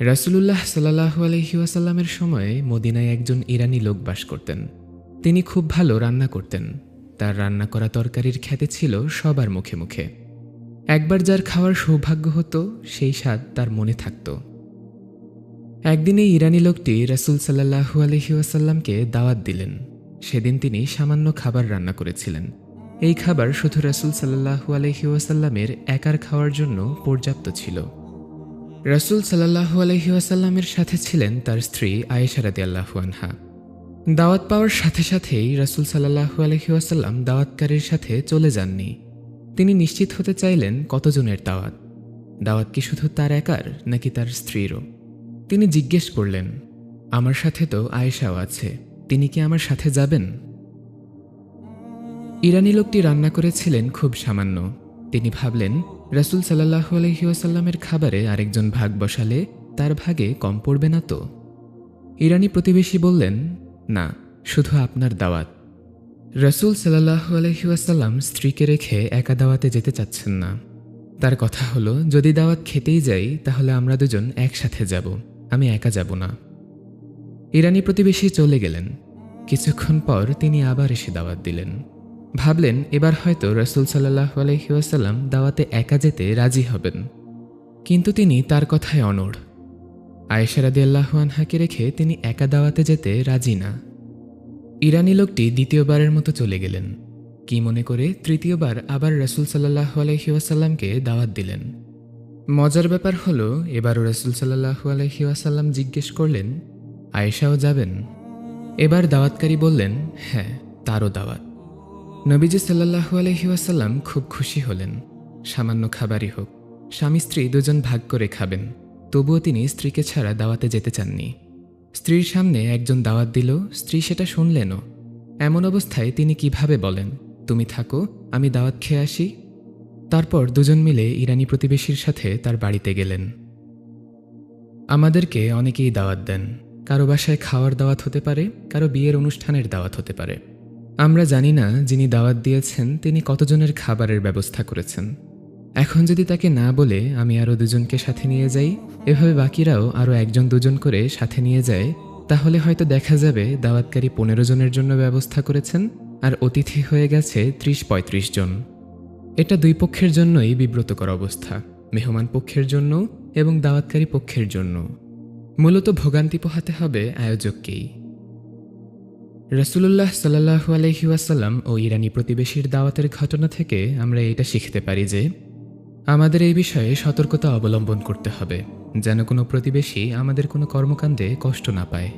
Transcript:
রাসুলুল্লাহ সাল্লাহু আলহিউসাল্লামের সময়ে মদিনায় একজন ইরানি লোক বাস করতেন। তিনি খুব ভালো রান্না করতেন। তার রান্না করা তরকারির খ্যাতি ছিল সবার মুখে মুখে। একবার যার খাওয়ার সৌভাগ্য হতো, সেই স্বাদ তার মনে থাকত। একদিন এই ইরানি লোকটি রাসুল সাল্লাহু আলহিউসাল্লামকে দাওয়াত দিলেন। সেদিন তিনি সামান্য খাবার রান্না করেছিলেন। এই খাবার শুধু রাসুল সাল্লাহু আলহিউসাল্লামের একার খাওয়ার জন্য পর্যাপ্ত ছিল। রাসুল সাল্লাহু আলহিউসাল্লামের সাথে ছিলেন তার স্ত্রী আয়েশারাদি আল্লাহু আনহা। দাওয়াত পাওয়ার সাথে সাথেই রাসুল সাল্লাহু আলহিউসাল্লাম দাওয়াতকারীর সাথে চলে যাননি। তিনি নিশ্চিত হতে চাইলেন কতজনের দাওয়াত। দাওয়াত কি শুধু তার একার নাকি তার স্ত্রীরও? তিনি জিজ্ঞেস করলেন, আমার সাথে তো আয়েশাও আছে, তিনি কি আমার সাথে যাবেন? ইরানি লোকটি রান্না করেছিলেন খুব সামান্য। তিনি ভাবলেন রাসুল সাল্লাহ আলহিউসাল্লামের খাবারে আরেকজন ভাগ বসালে তার ভাগে কম পড়বে না তো? ইরানি প্রতিবেশী বললেন, না, শুধু আপনার দাওয়াত। রসুল সাল্লাহ আলহিউসাল্লাম স্ত্রীকে রেখে একা দাওয়াতে যেতে চাচ্ছেন না। তার কথা হলো, যদি দাওয়াত খেতেই যাই, তাহলে আমরা দুজন একসাথে যাব। আমি একা যাব না। ইরানি প্রতিবেশী চলে গেলেন। কিছুক্ষণ পর তিনি আবার এসে দাওয়াত দিলেন। ভাবলেন, এবার হয়তো রসুল সাল্লাহ আলহিউসাল্লাম দাওয়াতে একা যেতে রাজি হবেন। কিন্তু তিনি তার কথায় অনড়। আয়েশারাদি আল্লাহুয়ানহাকে রেখে তিনি একা দাওয়াতে যেতে রাজি না। ইরানি লোকটি দ্বিতীয়বারের মতো চলে গেলেন। কি মনে করে তৃতীয়বার আবার রসুল সাল্লাহ আলহিউসাল্লামকে দাওয়াত দিলেন? মজার ব্যাপার হলো, এবারও রসুল সাল্লাহু আলহিউসাল্লাম জিজ্ঞেস করলেন, আয়েশাও যাবেন? এবার দাওয়াতকারী বললেন হ্যাঁ তারও দাওয়াত। নবীজি সাল্লাহু আলহিউসাল্লাম খুব খুশি হলেন। সামান্য খাবারই হোক, স্বামী স্ত্রী দুজন ভাগ করে খাবেন, তবুও তিনি স্ত্রীকে ছাড়া দাওয়াতে যেতে চাননি। স্ত্রীর সামনে একজন দাওয়াত দিল, স্ত্রী সেটা শুনলেনও। এমন অবস্থায় তিনি কীভাবে বলেন, তুমি থাকো, আমি দাওয়াত খেয়ে আসি? তারপর দুজন মিলে ইরানি প্রতিবেশীর সাথে তার বাড়িতে গেলেন। আমাদেরকে অনেকেই দাওয়াত দেন। কারও বাসায় খাওয়ার দাওয়াত হতে পারে, কারও বিয়ের অনুষ্ঠানের দাওয়াত হতে পারে। আমরা জানি না যিনি দাওয়াত দিয়েছেন, তিনি কতজনের খাবারের ব্যবস্থা করেছেন। এখন যদি তাকে না বলে আমি আরও দুজনকে সাথে নিয়ে যাই, এভাবে বাকিরাও আরও একজন দুজন করে সাথে নিয়ে যায়, তাহলে হয়তো দেখা যাবে দাওয়াতকারী পনেরো জনের জন্য ব্যবস্থা করেছেন, আর অতিথি হয়ে গেছে ত্রিশ পঁয়ত্রিশ জন। এটা দুই পক্ষের জন্যই বিব্রতকর অবস্থা, মেহমান পক্ষের জন্য এবং দাওয়াতকারী পক্ষের জন্য। মূলত ভোগান্তি পোহাতে হবে আয়োজককেই। রসুল্লাহ সাল্লাহু আলহি ওয়াসাল্লাম ও ইরানি প্রতিবেশীর দাওয়াতের ঘটনা থেকে আমরা এটা শিখতে পারি যে আমাদের এই বিষয়ে সতর্কতা অবলম্বন করতে হবে, যেন কোনো প্রতিবেশী আমাদের কোনো কর্মকাণ্ডে কষ্ট না পায়।